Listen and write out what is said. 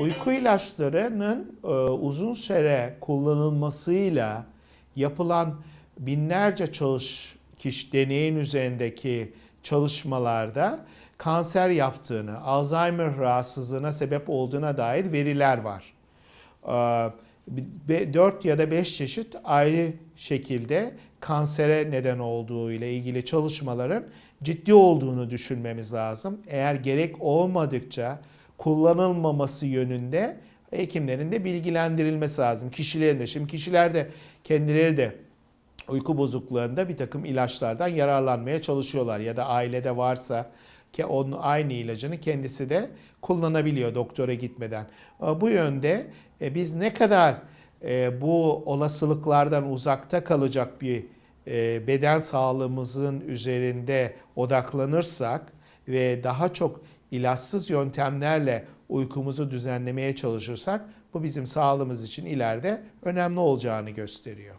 Uyku ilaçlarının e, uzun süre kullanılmasıyla yapılan binlerce çalış kişi deneyin üzerindeki çalışmalarda kanser yaptığını, Alzheimer rahatsızlığına sebep olduğuna dair veriler var. 4 ya da 5 çeşit ayrı şekilde kansere neden olduğu ile ilgili çalışmaların ciddi olduğunu düşünmemiz lazım. Eğer gerek olmadıkça kullanılmaması yönünde hekimlerin de bilgilendirilmesi lazım. Kişilerin de. Şimdi kişiler de kendileri de uyku bozukluğunda bir takım ilaçlardan yararlanmaya çalışıyorlar. Ya da ailede varsa ki onun aynı ilacını kendisi de kullanabiliyor doktora gitmeden. Bu yönde e, biz ne kadar e, bu olasılıklardan uzakta kalacak bir e, beden sağlığımızın üzerinde odaklanırsak ve daha çok ilaçsız yöntemlerle uykumuzu düzenlemeye çalışırsak bu bizim sağlığımız için ileride önemli olacağını gösteriyor.